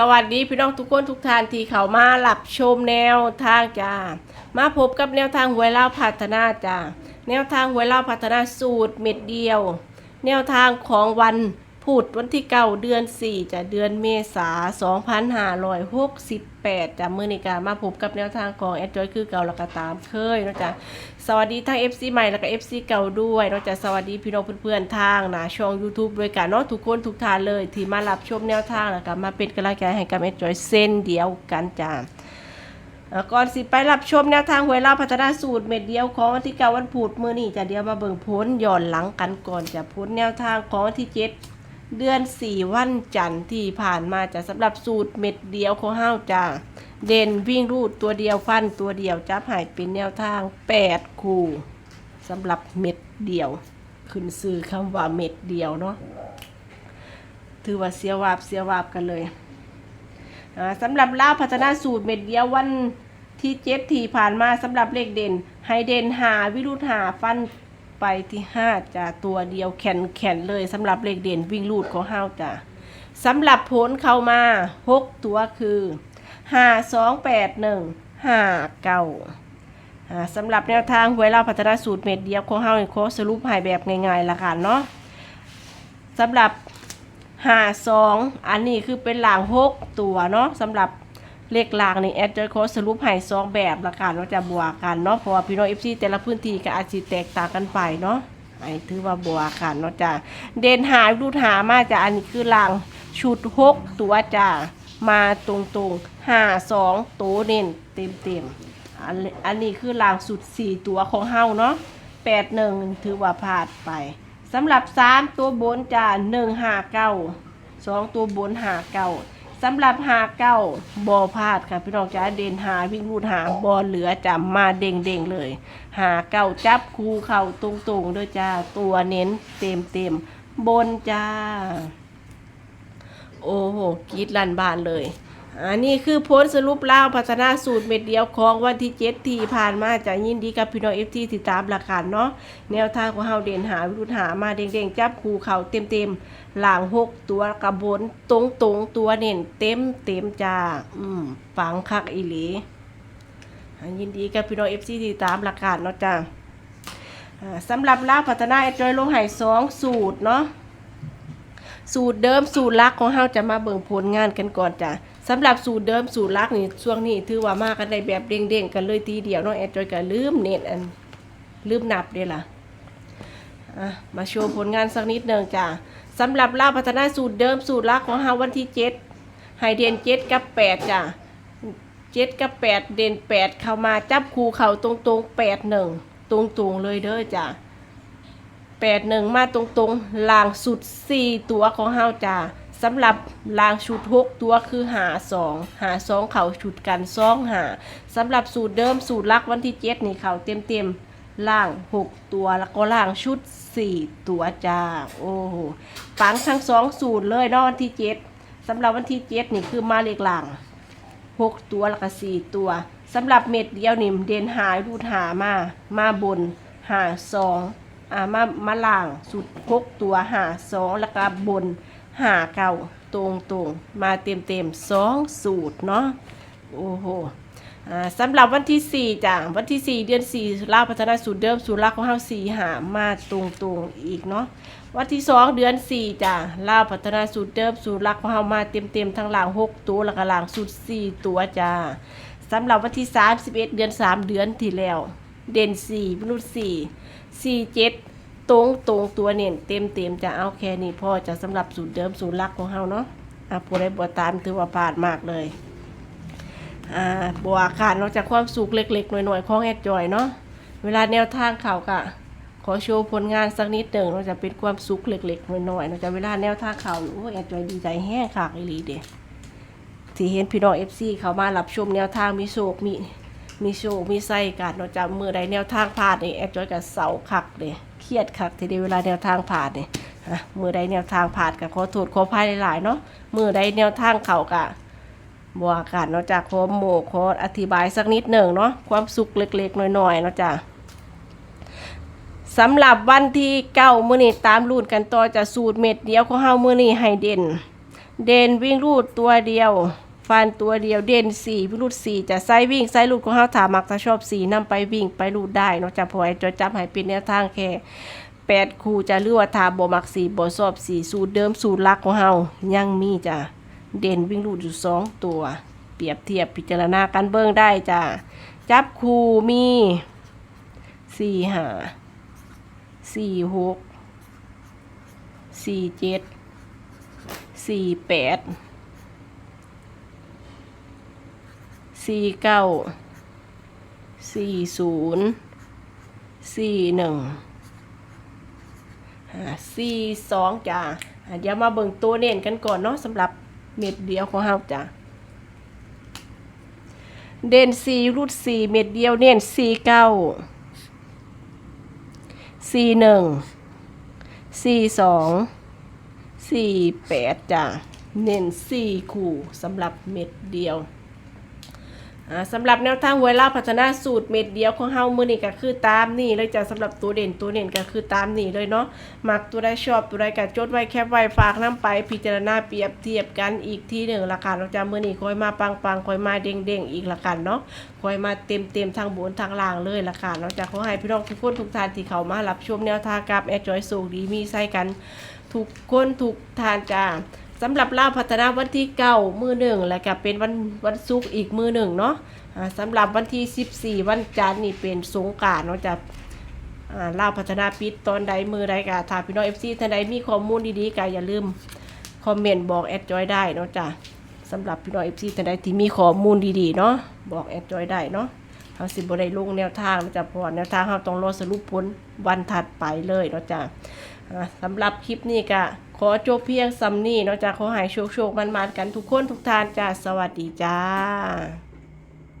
สวัสดีพี่น้องทุกคนทุกท่านที่เขามาหลับชมแนวทางจ้า มาพบกับแนวทางหวยเล่าพัฒนาจ้า แนวทางหวยเล่าพัฒนาสูตรเม็ดเดียว แนวทางของวัน พุธวันที่เก้าเดือน4จะเดือนเมษา2568จะมือนิกามาพบกับแนวทางของแอดจอยคือเก่าแล้วก็ตามเคยนะจ้ะสวัสดีทั้ง FC ใหม่แล้วก็ FC เก่าด้วยนาะจ้ะสวัสดีพี่น้องเพื่อนๆทางนะช่อง YouTube ด้วยกันเนาะทุกคนทุกท่านเลย ที่มารับชมแนวทางแล้วก็มาเป็นกำลังใจให้กับแอดจอยเส้นเดียวกันจ้าก่อนสิไปรับชมแนวทางหวยเล่าพัฒนาสูตรเม็ดเดียวของวันที่เก้าวันพุธมือนี้จะเดียวมาเบิ่งพ้นย้อนหลังกันก่อนจะพ้นแนวทางของวันที่เจ็ด เดือนสี่วันจันทร์ที่ผ่านมาจะสำหรับสูตรเม็ดเดียวของเฮาจ้าเด่นวิ่งรูดตัวเดียวฟันตัวเดียวจับหายเป็นแนวทางแปดคู่สำหรับเม็ดเดียว ขึ้นซื้อคำว่าเม็ดเดียวเนาะถือว่าเสียวาบเสียวาบกันเลยสำหรับล่าพัฒนาสูตรเม็ดเดียววันที่เจ็ดที่ผ่านมาสำหรับเลขเด่นไฮเด่นหาวิรุธหาฟัน ไปที่ห้าจ้ะตัวเดียวแขนแขนเลยสำหรับเลขเด่นวิ่งลูดของเฮาจ้ะสำหรับผลเข้ามาหกตัวคือห้าสองแปดหนึ่งห้าเก้าสำหรับแนวทางหวยเราพัฒนาสูตรเม็ดเดียวของเฮาอีโคสรุปให้แบบง่ายๆละกันเนาะสำหรับหาสองอันนี้คือเป็นหลางหกตัวเนาะสำหรับ เลขหลางนี่แอดเจอโค้ดสรุปให้สองแบบละกันว่าจะบวกกันเนาะเพราะว่าพี่น้องเอฟซีแต่ละพื้นที่ก็อาจจะแตกต่างกันไปเนาะไอ้ถือว่าบวกกันเนาะจ้ะเด่นหายรูดหามาจ้ะอันนี้คือหลางชุดหกตัวจ้ะมาตรงๆหาสองตัวเน้นเต็มเต็มอันอันนี้คือหลางสุดสี่ตัวของเฮาเนาะแปดหนึ่งถือว่าพลาดไปสำหรับสามตัวบนจ้ะหนึ่งห้าเก้าสองตัวบนหาเก้า สำหรับหาเก้าบอพลาดค่ะพี่น้องจ้าเด่นหาวิ่งรูดหาบอเหลือจำมาเด้งเด้งๆเลย หาเก้าจับคูเข่าตรงตรงด้วยจ้าตัวเน้นเต็มเต็มๆบนจ้า โอ้โหกีดลันบานเลย อันนี้คือพ้นสรุปเล่าพัฒนาสูตรเม็ดเดียวของวันที่เจ็ดที่ผ่านมาจะยินดีกับพี่น้องเอฟทีติดตามหลักการเนาะแนวทางของเฮาเด่นหาวิรุธหามาเด้งๆ จับคูเขาเต็มเต็มๆหลังหกตัวกระบนตรงตรงๆตัวเน่นเต็มเต็มจ้าอืมฝังคักอีหลียินดีกับพี่น้องเอฟซีติดตามหลักการเนาะจ้าสำหรับล่าพัฒนาแอดจอยลงหายสองสูตรเนาะสูตรเดิมสูตรลักของเฮาจะมาเบิ่งผลงานกันก่อนจ้ะ สำหรับสูตรเดิมสูตรลักนี่ช่วงนี้ถือว่ามากันได้แบบเด้งๆกันเลยทีเดียวเนาะแอดจอยก็ลืมเน็ตอันลืมนับเด้ล่ะมาโชว์ผลงานสักนิดหนึ่งจ้ะสำหรับล่าพัฒนาสูตรเดิมสูตรลักของเฮาวันที่7ให้เด่น7กับ8จ้ะ7กับ8เด่น8เข้ามาจับคู่เข้าตรงๆ8 1ตรงๆเลยเด้อจ้ะแปดหนึ่งมาตรงๆลางสุดสี่ตัวของเฮาจ้า สำหรับลางชุดหกตัวคือหาสองหาสองเขาชุดกันสองหาสำหรับสูตรเดิมสูตรลักวันที่เจ็ดนี่เขาเต็มเต็มล่างหกตัวแล้วก็ล่างชุดสี่ตัวจ้าโอ้โหปังทั้งสองสูตรเลยเนาะวันที่เจ็ดสำหรับวันที่เจ็ดนี่คือมาเลขล่างหกตัวแล้วก็สี่ตัวสำหรับเม็ดเดียวนี่เด่นหายรูดหามามาบนหาสองอ่ามามาล่างสุดหกตัวหาสองแล้วก็บน หาเก้าตรงตรงๆมาเต็มเต็มๆสองสูตรเนาะโอ้โหสำหรับวันที่สี่จ้ะวันที่สี่เดือนสี่ลาพัฒนาสูตรเดิมสูตรลักของเฮาสี่หามาตรงตรงๆอีกเนาะวันที่สองเดือนสี่จ้ะล่าพัฒนาสูตรเดิมสูตรลักของเฮามาเต็มเต็มๆทั้งหลังหกตัวแล้วก็หลังสูตรสี่ตัวจ้าสำหรับวันที่สามสิบเอ็ดเดือนสามเดือนที่แล้ว เด่นสี่มนุษย์สี่สี่เจ็ด ตรงตรงตัวเน่นเต็มเต็มจะเอาแค่นี้พอจะสำหรับสูตรเดิมสูตรลักของเฮาเนาะอะผู้ใดบวตามถือว่าผ่านมากเลยอ่าบัวขาดนอกจากความสุขเล็กๆหน่อยๆของแอดจอยเนาะเวลาแนวทางเขากะขอโชว์ผลงานสักนิดหนึ่งเราจะเป็นความสุขเล็กๆหน้อยๆเราจะเวลาแนวท่างข่าโอ้ยแอนจอยดีใจแห้งขากอีหลีเด้ที่เห็นพี่น้องเอฟซีเขามารับชมแนวทางมีโศกมี มีโชคมีไส้กันเราจะมือใดแนวทางผ่านนี่แอนจอยกับเสาคักเลยเครียดคักทีเดียวเวลาแนวทางผ่านนี่มือใดแนวทางผ่านกับขอโทษขออภัยหลายๆเนาะมือใดแนวทางเข่ากะบวากันเนาะจากขอโมขออธิบายสักนิดหนึ่งเนาะความสุขเล็กๆน้อยๆเนาะจ้ะสำหรับวันที่เก้ามือนี้ตามรุ่นกันต่อจะสูตรเม็ดเดียวของเฮามือนี้ให้เด่น เด่นวิ่งรูดตัวเดียว ฟันตัวเดียวเด่นสี่วิ่งรูดสี่จะไซวิ่งไซรูดของเฮาถามักถ้าชอบสี่นำไปวิ่งไปรูดได้นาะจะพอไอ้จอยจับให้เป็นแนวทางแค่แปดคู่จะเลือกว่าทาบ่มักสี่บ่ชอบสี่สูตรเดิมสูตรลักของเฮายังมีจ้ะเด่นวิ่งรูดอยู่สองตัว เปรียบเทียบพิจารณากันเบิ่งได้จ้ะจับคู่มีสี่ห้าสี่หกสี่เจ็ดสี่แปด สี่เก้าสี่ศูนย์สี่หนึ่งสี่สองจ้ะเดี๋ยวมาเบิ่งตัวเน้นกันก่อนเนาะสำหรับเม็ดเดียวของเฮาจ้ะเด่นสี่รูดสี่เม็ดเดียวเน้นสี่เก้าสี่หนึ่งสี่สองสี่แปดจ้ะเน้นสี่คู่สำหรับเม็ดเดียว สำหรับแนวทางหวยเล่าพัฒนาสูตรเม็ดเดียวของเฮามือนี่ก็คือตามนี่เลยจ้ะสำหรับตัวเด่นตัวเด่นก็คือตามนี่เลยเนาะมักตัวใดชอบตัวใดก็จดไว้แคปไว้ฝากน้ำไปพิจารณาเปรียบเทียบกันอีกที่หนึ่งละกันเราจะมือนี่คอยมาปังปังๆคอยมาเด้งเด้งๆอีกละกันเนาะคอยมาเต็มเต็มๆทางบนทางล่างเลยละกันเราจะขอให้พี่น้องทุกคนทุกท่านที่เขามารับชมแนวทางกับแอดจอยสูดีมีใส่กันทุกคนทุกทานจ้า สำหรับเล่าวพัฒนาวันที่เก้ามือหนึ่งแล้วก็เป็นวันวันศุกร์อีกมือหนึ่งเนาะอ่าสำหรับวันที่สิบสี่วันจันทร์นี่เป็นสงการเนาะจะเล่าวพัฒนาปิดตอนใดมือใดก็ถ้าพี่น้องเอฟซีท่านใดมีข้อมูลดีๆก็อย่าลืมคอมเมนต์บอกแอดจอยได้เนาะจ้ะสำหรับพี่น้องเอฟซีท่านใดที่มีข้อมูลดีๆเนาะบอกแอดจอยได้เนาะเขาสิบได้ลงแนวทางเนาจะพราะว่าแนวทางเขาต้องรอสรุปผลวันถัดไปเลยเนาะจ้ะอ่าสำหรับคลิปนี้ก็ ขอจบเพียงสำนี้เนาะจ้ะขอหายโชคโชคมันๆกันทุกคนทุกทานจ้าสวัสดีจ้า